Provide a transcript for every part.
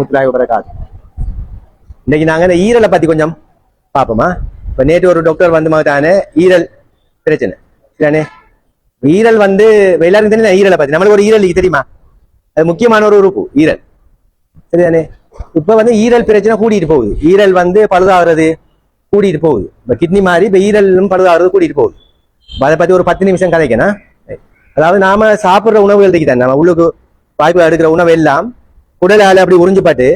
முத்துராய இன்னைக்கு நாங்க இந்த ஈரலை பத்தி கொஞ்சம் பார்ப்போமா? இப்ப நேற்று ஒரு டாக்டர் வந்து மாட்டானே ஈரல் பிரச்சனை. சரியானே ஈரல் வந்து எல்லாருக்கும் தெரியும் ஈரலை பத்தி. நம்மளுக்கு ஒரு ஈரல் தெரியுமா? அது முக்கியமான ஒரு உறுப்பு ஈரல். சரிதானே? இப்ப வந்து ஈரல் பிரச்சனை கூட்டிட்டு போகுது. ஈரல் வந்து பழுதாகிறது கூடிட்டு போகுது. இப்ப கிட்னி மாதிரி இப்ப ஈரலும் பழுதாகிறது கூட்டிட்டு போகுது. அதை பத்தி ஒரு பத்து நிமிஷம் கதைக்கணும். அதாவது நாம சாப்பிடுற உணவுகள் தான் நம்ம உள்ளுக்கு வாய்ப்பு எடுக்கிற உணவு எல்லாம் குடலால அப்படி உறிஞ்சுப்பட்டு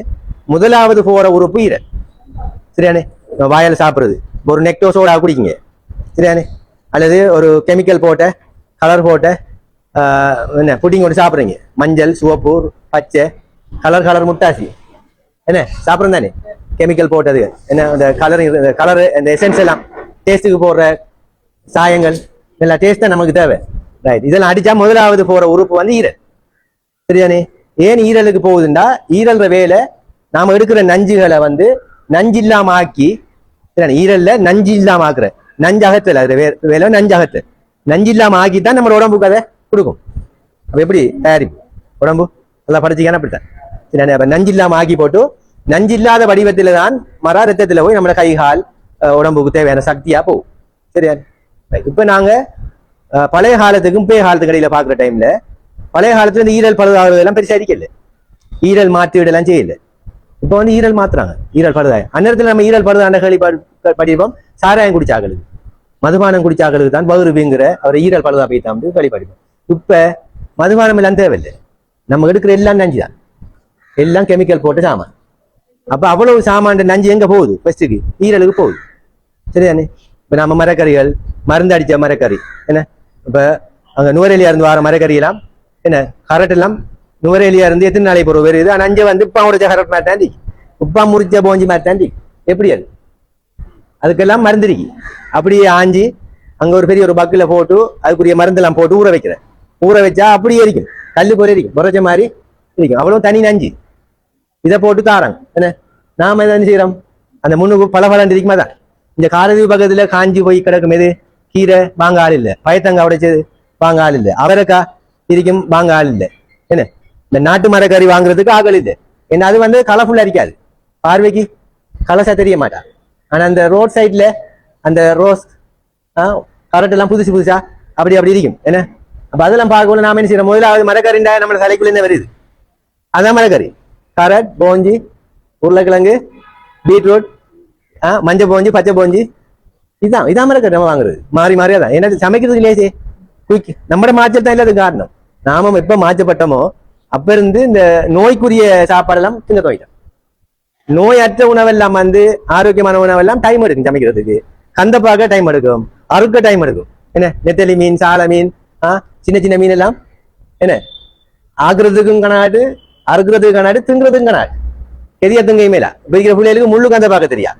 முதலாவது போற உறுப்பு ஈரல் சரியானே? வாயால் சாப்பிடுறது. ஒரு நெக்டோசோடா குடிக்குங்க. சரியானே? அல்லது ஒரு கெமிக்கல் போட்ட கலர் போட்ட என்ன புட்டிங் கொண்டு சாப்பிட்றீங்க. மஞ்சள் சிவப்பு பச்சை கலர் கலர் முட்டாசி. என்ன? சாப்பிட்றோம் தானே? கெமிக்கல் போட்டது. என்ன இந்த கலர் கலர் இந்த எசன்ஸ் எல்லாம் டேஸ்ட்டுக்கு போடுற சாயங்கள் எல்லா டேஸ்ட் தான் நமக்கு தேவை. ரைட் இதெல்லாம் அடிச்சா முதலாவது போற உறுப்பு வந்து ஈரல். சரியானே? ஏன் ஈரலுக்கு போகுதுண்டா? ஈரல்ற வேலை நாம எடுக்கிற நஞ்சுகளை வந்து நஞ்சு இல்லாம ஆக்கி ஈரல்ல நஞ்சு இல்லாம ஆக்குற நஞ்சு அகத்தல் அது வே- வேலை நஞ்சகத்து. நஞ்சு இல்லாம ஆக்கி தான் நம்ம உடம்புக்கு அதை கொடுக்கும். அப்ப எப்படி? தயாரிப்பு உடம்பு நல்லா படிச்சுக்கான அப்படித்தான் சரியானே நஞ்சு இல்லாம ஆக்கி போட்டு நஞ்சு இல்லாத வடிவத்துல தான் மர ரத்தத்துல போய் நம்மளோட கை கால் உடம்புக்கு தேவையான சக்தியா போகும். சரியா? இப்போ இப்ப நாங்க பழைய காலத்துக்கும் பே காலத்துக்கு இடையில பாக்குற டைம்ல பழைய காலத்துல இந்த ஈரல் பழுதாகிறது எல்லாம் பெருசா இருக்கல. ஈரல் மாத்தி விடலாம் செய்யல. இப்ப வந்து ஈரல் மாத்துறாங்க. ஈரல் பழுதாயம் அந்நேரத்துல நம்ம ஈரல் பழுதாண்ட கேள்வி படிப்போம். சாராயம் குடிச்சாக்களுக்கு மதுபானம் குடிச்சாக்களுக்கு தான் பகுருபிங்கிற அவர் ஈரல் பழுதா போய்த்தான் கேள்வி படிப்போம். இப்ப மதுபானம் எல்லாம் தேவையில்லை. நம்ம எடுக்கிற எல்லாம் நஞ்சு தான். எல்லாம் கெமிக்கல் போட்டு சாமான். அப்ப அவ்வளவு சாமான் நஞ்சு எங்க போகுது? ஃபர்ஸ்ட்டுக்கு ஈரலுக்கு போகுது. சரிதானே? இப்ப நம்ம மரக்கறிகள் மருந்து அடிச்ச மரக்கறி. என்ன? இப்ப அங்க நுவரேலியா இருந்து வர மரக்கறி எல்லாம் என்ன? கரட் எல்லாம் நுவரேலியா இருந்து எத்தனை நாளைக்கு போற இது. ஆனா அஞ்சு வந்து உப்பா உடைச்ச கரட் மாட்டாண்டி உப்பா முறிச்ச போஞ்சி மாட்டாண்டி எப்படி அது? அதுக்கெல்லாம் மருந்துருக்கு அப்படியே ஆஞ்சி அங்க ஒரு பெரிய ஒரு பக்கில போட்டு அதுக்குரிய மருந்தெல்லாம் போட்டு ஊற வைக்கிறேன். ஊற வச்சா அப்படியே இருக்கும். கல்லு போற இருக்கும். புரட்ச மாதிரி இருக்கும். அவ்வளவு தனி நஞ்சு. இதை போட்டு தாராங்க என்ன? நாம என்ன செய்யறோம்? அந்த முன்னுக்கு பல பலன் இருக்குமா தான் இந்த காரதீவு பக்கத்துல காஞ்சி போய் கிடக்கும் எது? கீரை வாங்க ஆள் இல்லை. பயத்தங்க உடைச்சது வாங்க ஆள் இல்ல. அவரைக்கா திரிக்கும் வாங்க ஆள் இல்லை. என்ன? இந்த நாட்டு மரக்கறி வாங்குறதுக்கு ஆகல் இல்லை. ஏன்னா அது வந்து கலர்ஃபுல்லாக இருக்காது பார்வைக்கு கலசா தெரிய மாட்டா. ஆனால் அந்த ரோட் சைட்ல அந்த ரோஸ் கரண்ட் எல்லாம் புதுசு புதுசா அப்படி அப்படி இருக்கும் என்ன? அப்போ அதெல்லாம் பார்க்கல நாம என்ன செய்யறோம்? முதலாவது மரக்கறிண்டா நம்ம தலைக்குள்ள வருது. அதான் மரக்கறி. கரட் போஞ்சி உருளைக்கிழங்கு பீட்ரூட் ஆ மஞ்சள் போஞ்சி பச்சை போஞ்சி இதான் இதான் மரக்கறி நம்ம வாங்குறது. மாறி மாறி அதான் என்ன சமைக்கிறதுக்கு சே குயிக் நம்மட மாற்றல் தான் இல்லாத காரணம். நாம எப்ப மாற்றப்பட்டோமோ அப்ப இருந்து இந்த நோய்க்குரிய சாப்பாடெல்லாம் திங்க துவைட்டோம் நோயற்ற உணவெல்லாம் வந்து ஆரோக்கியமான உணவெல்லாம் டைம் எடுக்கும் சமைக்கிறதுக்கு. கந்தப்பாக டைம் எடுக்கும். அறுக்க டைம் எடுக்கும். என்ன? நெத்தலி மீன் சால மீன் ஆ? சின்ன சின்ன மீன் எல்லாம் என்ன? ஆக்குறதுக்கும் கணாடு அறுக்கிறதுக்கு கணாடு திங்குறதுக்கும் கணாடு பெரிய திங்கையுமே மேலா. வைக்கிற பிள்ளைகளுக்கு முள்ளு கந்த பார்க்க தெரியா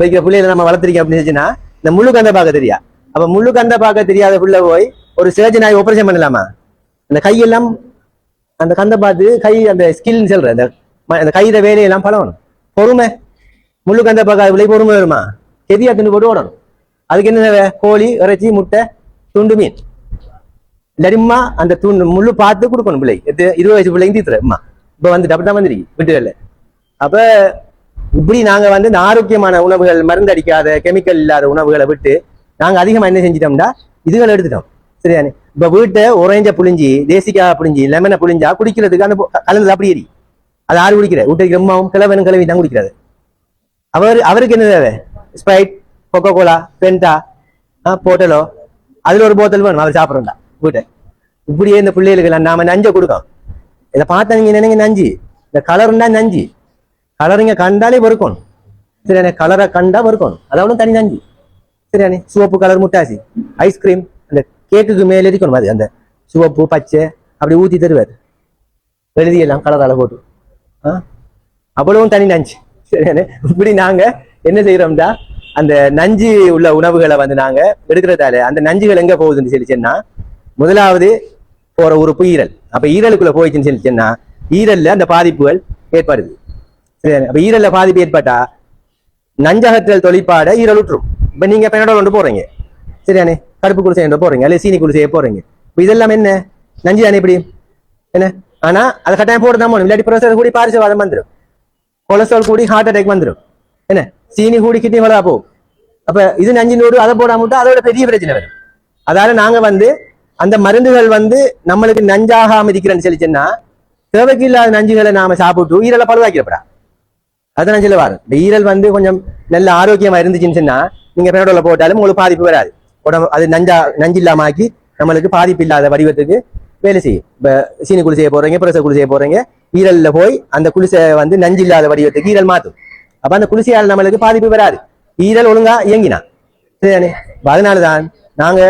வைக்கிற பிள்ளைகளை நம்ம வளர்த்துருக்கோம் அப்படின்னு சொன்னா இந்த முள்ளு கந்த பார்க்க தெரியா? அப்ப முள்ளு கந்த பார்க்க தெரியாத பிள்ளை போய் ஒரு சர்ஜன் ஆகி ஆபரேஷன் பண்ணலாமா? அந்த கையெல்லாம் அந்த கந்த பார்த்து கை அந்த ஸ்கில்னு சொல்ற அந்த அந்த கையில வேலையெல்லாம் பழகணும் பொறுமை. முள்ளு கந்த பார்க்காத பிள்ளை பொறுமை வருமா? கெதியா துண்டு போட்டு ஓடணும். அதுக்கு என்ன தேவை? கோழி இறைச்சி முட்டை துண்டு மீன். லரிம்மா அந்த துண்டு முள்ளு பார்த்து கொடுக்கணும் பிள்ளை. எத்து இருபது வயசு பிள்ளைங்க தீத்துற அம்மா இப்ப வந்து அப்படி தான் வந்துருக்கு வீட்டுகள்ல. அப்ப இப்படி நாங்க வந்து இந்த ஆரோக்கியமான உணவுகள் மருந்து அடிக்காத கெமிக்கல் இல்லாத உணவுகளை விட்டு நாங்க அதிகமா என்ன செஞ்சிட்டோம்னா இதுகளை எடுத்துட்டோம். சரியானே இப்ப வீட்டை ஒரேஞ்ச புளிஞ்சி தேசிக்காய் புளிஞ்சி லெமனை புளிஞ்சா குடிக்கிறதுக்கு அந்த பொ- கலந்தது அப்படி எரி அது ஆறு குடிக்கிற. வீட்டுக்கு அம்மாவும் கிழவனும் கிழவி தான் குடிக்கிறது. அவர் அவருக்கு என்ன தேவை? ஸ்ப்ரைட் கொக்கோ கோலா பென்டா போட்டலோ அதுல ஒரு போத்தல் வேணும். அவர் சாப்பிட்றா வீட்டை. இப்படியே இந்த பிள்ளைகளுக்கு நாம நஞ்சை கொடுக்கோம் இதை பார்த்தா நீங்க நினைங்க நஞ்சு. இந்த கலர்னா நஞ்சு. கலருங்க கண்டாலே வெறுக்கணும். சரி கலரை கண்டா வெறுக்கணும். அதாவது தனி நஞ்சு. சரியானே சிவப்பு கலர் முட்டாசி ஐஸ்கிரீம் அந்த கேக்குக்கு மேலே இருக்கணும் அது அந்த சிவப்பு பச்சை அப்படி ஊத்தி தருவார் எழுதி எல்லாம் போட்டு ஆ அவ்வளவும் தனி நஞ்சு சரியானே இப்படி நாங்க என்ன செய்கிறோம்டா அந்த நஞ்சு உள்ள உணவுகளை வந்து நாங்க எடுக்கிறதால அந்த நஞ்சுகள் எங்க போகுதுன்னு சொல்லிச்சேன்னா முதலாவது போற உறுப்பு ஈரல் அப்போ ஈரலுக்குள்ள போயிடுச்சுன்னு சொல்லிச்சேன்னா ஈரல்ல அந்த பாதிப்புகள் ஏற்படுது சரியானே அப்போ ஈரல்ல பாதிப்பு ஏற்பட்டா நஞ்சகற்றல் தொழிற்பாட ஈரல் இப்ப நீங்க பெனடோல் ஒன்று போறீங்க. சரியானே கருப்பு குடிசை ஒன்று போறீங்க. அல்லது சீனி குளிசையை போறீங்க. இப்போ இதெல்லாம் என்ன? நஞ்சு தானே இப்படி? என்ன? ஆனா அதை கட்டாயம் போட்டு தான் போகணும் இல்லாட்டி ப்ரெஷர் கூடி பாரிசவாதம் வந்துடும் கொலஸ்ட்ரால் கூடி ஹார்ட் அட்டாக் வந்துடும் என்ன? சீனி கூடி கிட்னி வளரா போகும். அப்ப இது நஞ்சு நூறு அதை போடாம விட்டா அதோட பெரிய பிரச்சனை வரும். அதால நாங்க வந்து அந்த மருந்துகள் வந்து நம்மளுக்கு நஞ்சாகாம இருக்கிறேன்னு சொல்லி சொன்னா தேவைக்கு இல்லாத நஞ்சுகளை நாம சாப்பிட்டு ஈரலை பழுவாக்கிறப்படா அதுதான் நான் சொல்ல இந்த ஈரல் வந்து கொஞ்சம் நல்ல ஆரோக்கியமா இருந்துச்சுன்னு சொன்னா நீங்க பெனடோல போட்டாலும் உங்களுக்கு பாதிப்பு வராது. உடம்பு அது நஞ்சா நஞ்சு இல்லாம ஆக்கி நம்மளுக்கு பாதிப்பு இல்லாத வடிவத்துக்கு வேலை செய்யும். இப்போ சீனி குளி போடுறீங்க போறீங்க பிரச குளி போடுறீங்க போறீங்க ஈரல்ல போய் அந்த குளிசை வந்து நஞ்சு இல்லாத வடிவத்துக்கு ஈரல் மாத்தும். அப்ப அந்த குளிசையால் நம்மளுக்கு பாதிப்பு வராது. ஈரல் ஒழுங்கா இயங்கினா. சரிதானே? அதனால அதனாலதான் நாங்க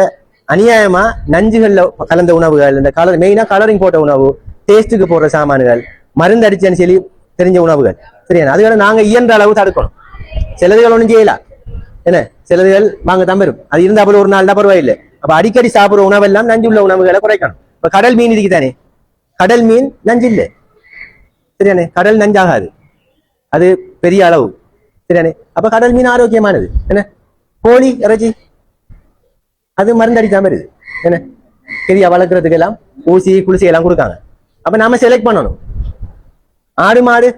அநியாயமா நஞ்சுகள்ல கலந்த உணவுகள் இந்த கலர் மெயினா கலரிங் போட்ட உணவு டேஸ்ட்டுக்கு போடுற சாமான்கள் மருந்து அடிச்சேன்னு சொல்லி தெரிஞ்ச உணவுகள். சரியா அதுகளை நாங்க இயன்ற அளவு தடுக்கணும். சிலதுகள் ஒன்றும் செய்யலாம் என்ன? சிலதுகள் வாங்க தான் வரும். அது இருந்தா போல ஒரு நாள் தான் பரவாயில்லை. அப்ப அடிக்கடி சாப்பிடுற உணவெல்லாம் நஞ்சு உள்ள உணவுகளை குறைக்கணும். இப்ப கடல் மீன் இருக்குதானே கடல் மீன் நஞ்சு இல்லை சரியானே கடல் நஞ்சாகாது. அது பெரிய அளவு. சரியானே அப்ப கடல் மீன் ஆரோக்கியமானது. என்ன? கோழி இறைச்சி. அது மருந்து அடிக்காம இருக்குது. என்ன? பெரிய வளர்க்கறதுக்கு எல்லாம் ஊசி குளிசி எல்லாம் கொடுக்காங்க. அப்ப நாம செலக்ட் பண்ணணும். ஆடு மாடு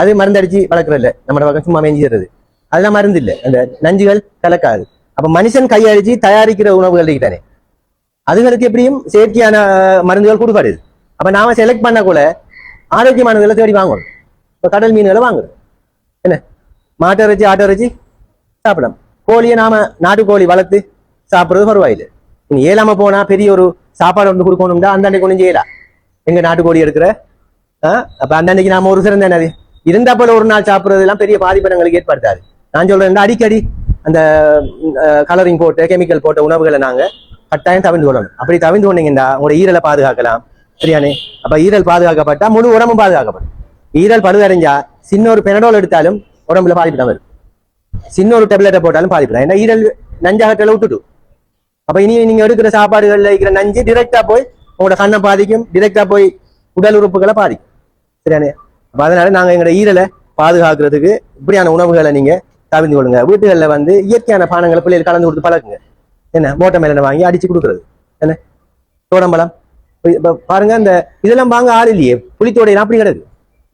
அது மருந்து அடிச்சு வளர்க்கறது இல்ல நம்ம பக்கம் சும்மா மேஞ்சிடுறது. அதெல்லாம் மருந்து இல்ல. அந்த நஞ்சுகள் கலக்காது. அப்ப மனுஷன் கையழிச்சு தயாரிக்கிற உணவுகள் இருக்குதானே அதுகளுக்கு எப்படியும் செயற்கையான மருந்துகள் கொடுக்காது அப்ப நாம செலக்ட் பண்ண கூட ஆரோக்கியமானதுகளை தேடி வாங்கணும். இப்போ கடல் மீன்களை வாங்கணும். என்ன? மாட்டு இறைச்சி ஆட்டு இறைச்சி சாப்பிடலாம். கோழியை நாம நாட்டுக்கோழி வளர்த்து சாப்பிடுறது பரவாயில்லை நீ ஏழாம போனா பெரிய ஒரு சாப்பாடு ஒன்று கொடுக்கணும்டா அந்த அன்னைக்கு ஒன்றும் செய்யலாம் எங்க நாட்டுக்கோழி எடுக்கிற ஆஹ் அப்ப அந்த அன்னைக்கு நாம ஒரு சிறந்த என்னது? இருந்தா போல ஒரு நாள் சாப்பிடுறது எல்லாம் பெரிய பாதிப்பு எங்களுக்கு ஏற்படுத்தாது. நான் சொல்றேன் அடிக்கடி அந்த கலரிங் போட்டு கெமிக்கல் போட்ட உணவுகளை நாங்க கட்டாயம் தவிர்த்து கொள்ளணும். அப்படி தவிர்த்து கொண்டீங்கன்னா உங்களோட ஈரலை பாதுகாக்கலாம். சரியானே? அப்ப ஈரல் பாதுகாக்கப்பட்டா முழு உடம்பும் பாதுகாக்கப்படும். ஈரல் பழுதடைஞ்சா சின்ன ஒரு பெனடோல் எடுத்தாலும் உடம்புல பாதிப்பு தான் வரும். சின்ன ஒரு டெப்லெட்டை போட்டாலும் பாதிப்பு தான் ஏன்னா ஈரல் நஞ்சாகட்டில் விட்டுட்டு. அப்ப இனி நீங்க எடுக்கிற சாப்பாடுகள்ல இருக்கிற நஞ்சு டிரெக்டா போய் உங்களோட கண்ணை பாதிக்கும். டிரெக்டா போய் உடல் உறுப்புகளை பாதிக்கும். சரியானே? அப்ப அதனால நாங்க எங்களோட ஈரலை பாதுகாக்கிறதுக்கு இப்படியான உணவுகளை நீங்க தவிர்த்து கொள்ளுங்க வீட்டுகளில் வந்து இயற்கையான பானங்களை பிள்ளைகள் கலந்து கொடுத்து பழகுங்க. என்ன? மோட்டை மேலே வாங்கி அடிச்சு கொடுக்குறது. என்ன? தோடம்பழம் இப்போ பாருங்க இந்த இதெல்லாம் வாங்க ஆள் இல்லையே. புளித்தோடையெல்லாம் அப்படி கிடக்கு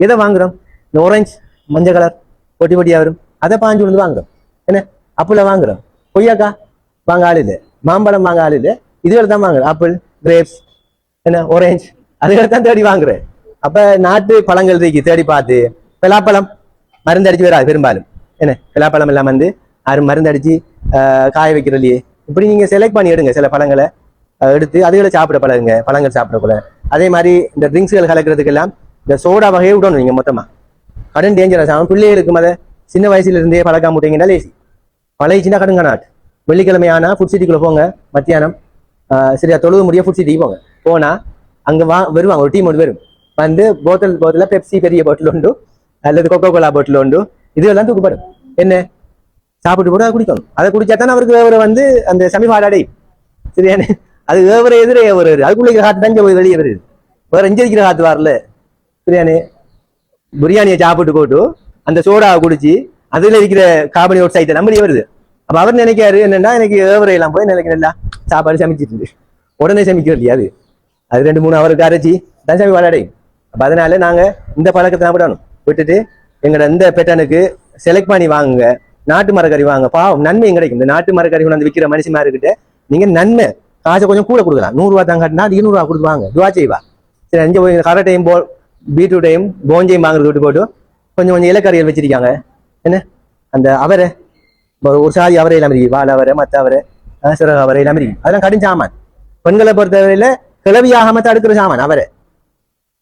எதை வாங்குறோம்? இந்த ஆரஞ்சு மஞ்சள் கலர் பொட்டி பொட்டியா வரும். அதை பாஞ்சு வந்து வாங்குறோம். என்ன? அப்புல வாங்குறோம். கொய்யாக்கா? வாங்க ஆள் இல்லை. மாம்பழம் வாங்க ஆள் இல்லை. இதுகளை தான் வாங்குறோம். ஆப்பிள் கிரேப்ஸ் என்ன? ஒரேஞ்ச் அதுகளை தான் தேடி வாங்குறேன். அப்ப நாட்டு பழங்கள் இருக்கு தேடி பார்த்து பலாப்பழம் மருந்து அடிச்சு வராது பெரும்பாலும். என்ன பலாப்பழம் எல்லாம் வந்து அரு மருந்து காய வைக்கிற இல்லையே இப்படி நீங்கள் செலக்ட் பண்ணி எடுங்க சில பழங்களை. எடுத்து அதுகளை சாப்பிட பழகுங்க பழங்கள் சாப்பிடக்கூட அதே மாதிரி இந்த ட்ரிங்க்ஸ்கள் கலக்கிறதுக்கெல்லாம் இந்த சோடா வகையை விடணும் நீங்கள் மொத்தமாக கடன் டேஞ்சரஸ் ஆகும் பிள்ளைகளுக்கும் அதை சின்ன வயசுல இருந்தே பழக்காம விட்டீங்கன்னா லேசி பழகிச்சுன்னா கடுங்க நாட் வெள்ளிக்கிழமை ஆனால் ஃபுட் சிட்டிக்குள்ளே போங்க மத்தியானம் சரியா தொழுது முடிய ஃபுட் சிட்டிக்கு போங்க. போனால் அங்கே வா வருவாங்க ஒரு டீம் ஒன்று வரும். வந்து போத்தல் போத்தலில் பெப்சி பெரிய பாட்டில் உண்டு அல்லது கொக்கோ கோலா பாட்டில் உண்டு இதெல்லாம் தூக்கப்படும் என்ன? சாப்பிட்டு கூட அதை குடிக்கணும். அதை குடிச்சா தான் அவருக்கு வேவரை வந்து அந்த சமீப அடையும். சரியானே அது வேவரை எதிரே வருது அதுக்குள்ள இருக்கிற காத்து தான் போய் வெளியே வருது. வேற எங்க காத்து வரல. சரியானே பிரியாணியை சாப்பிட்டு போட்டு அந்த சோடாவை குடிச்சு அதுல இருக்கிற கார்பன் டை ஆக்சைடை நம்ம வருது. அப்ப அவர் நினைக்காரு என்னன்னா எனக்கு ஏவரை எல்லாம் போய் நினைக்கிறேன் சாப்பாடு சமைச்சிட்டு உடனே சமைக்கிறது இல்லையா அது. அது ரெண்டு மூணு அவருக்கு அரைச்சி தான் சமைப்பாடு அடையும். அப்ப அதனால நாங்க இந்த பழக்கத்தை தான் விட்டுட்டு எங்களோட இந்த பெட்டனுக்கு செலக்ட் பண்ணி வாங்குங்க. நாட்டு மரக்கறி வாங்க. பாவம் நன்மையும் கிடைக்கும். இந்த நாட்டு மரக்கறி கொண்டு வந்து விற்கிற மனுஷமா இருக்கிட்ட நீங்க நன்மை. காசை கொஞ்சம் கூட கொடுக்கலாம். நூறுரூவா தான் கட்டினா இருநூறுவா கொடுத்து வாங்க. துவா செய்வா. சரி அஞ்சு போய் கரட்டையும் போ பீட்ரூட்டையும் போஞ்சையும் வாங்குறது விட்டு போட்டு கொஞ்சம் கொஞ்சம் இலக்கறிகள் வச்சிருக்காங்க. என்ன? அந்த அவரை. ஒரு சாதி அவரை எல்லாம் இருக்கு. வாழை அவரை மற்ற அவரை அஹ் சிறகு அவரை எல்லாம் இருக்கு. அதெல்லாம் கடும் சாமான். பெண்களை பொறுத்தவரையில கிளவியாகாம தடுக்கிற சாமான் அவரை.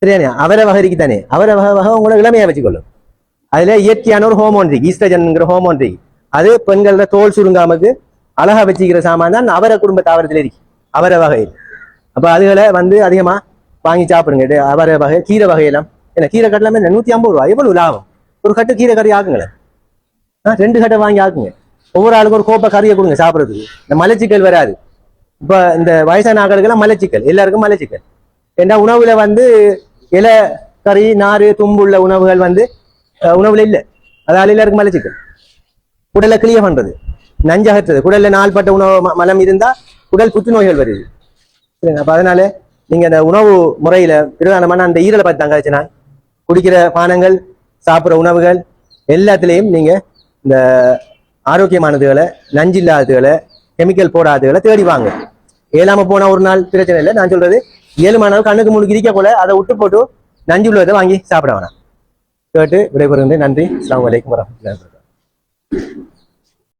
சரியானே அவரை வகரிக்கு தானே. அவரை வகை வகை உங்களை இளமையா வச்சுக்கொள்ளும். அதுல இயற்கையான ஒரு ஹோமோன் இருக்கு. ஈஸ்ட்ரஜன்ங்கிற ஹோமோன் இருக்கு. அது பெண்கள தோல் சுருங்காமக்கு அழகா வச்சுக்கிற சாமான் தான் அவரை குடும்ப தாவரத்தில் இருக்கு. அவரை வகையில் அப்ப அதுகளை வந்து அதிகமா வாங்கி சாப்பிடுங்க. அவர அவரை வகை கீரை வகையெல்லாம் என்ன கீரை கட்டலாமே என்ன நூத்தி ஐம்பது ரூபாய். எவ்வளவு லாபம்? ஒரு கட்டு கீரை கறி ஆக்குங்களேன் ஆ, ரெண்டு கட்டை வாங்கி ஆக்குங்க. ஒவ்வொரு ஆளுக்கும் ஒரு கோப்பை கறியை கொடுங்க சாப்பிட்றதுக்கு. இந்த மலைச்சிக்கல் வராது. இப்ப இந்த வயசான ஆக்களுக்கெல்லாம் மலைச்சிக்கல். எல்லாருக்கும் மலைச்சிக்கல். ஏன்னா உணவுல வந்து இலை கறி நாறு தும்புள்ள உணவுகள் வந்து உணவுல இல்லை அதால எல்லாருக்கும் மலைச்சிக்கல் குடலை கிளிய பண்றது நஞ்சகற்றது குடல்ல நாள்பட்ட உணவு மலம் இருந்தா உடல் புற்றுநோய்கள் வருது சரிங்க அப்ப அதனால நீங்க அந்த உணவு முறையில பிரதானமான அந்த ஈரலை பத்தி தாங்க வச்சு நான் குடிக்கிற பானங்கள் சாப்பிட்ற உணவுகள் எல்லாத்துலேயும் நீங்க இந்த ஆரோக்கியமானதுகளை நஞ்சில்லாததுகளை கெமிக்கல் போடாததுகளை தேடி வாங்க ஏழாம போனா ஒரு நாள் பிரச்சனை இல்லை நான் சொல்றது ஏழு நாள் கண்ணுக்கு முழுக்க இருக்க போல அதை விட்டு போட்டு நஞ்சு உள்ளதை வாங்கி சாப்பிட வேணாம் கேட்டு விடைபெறுகின்றேன் நன்றி. அஸ்லாம் வலைக்கம் வரமத்துல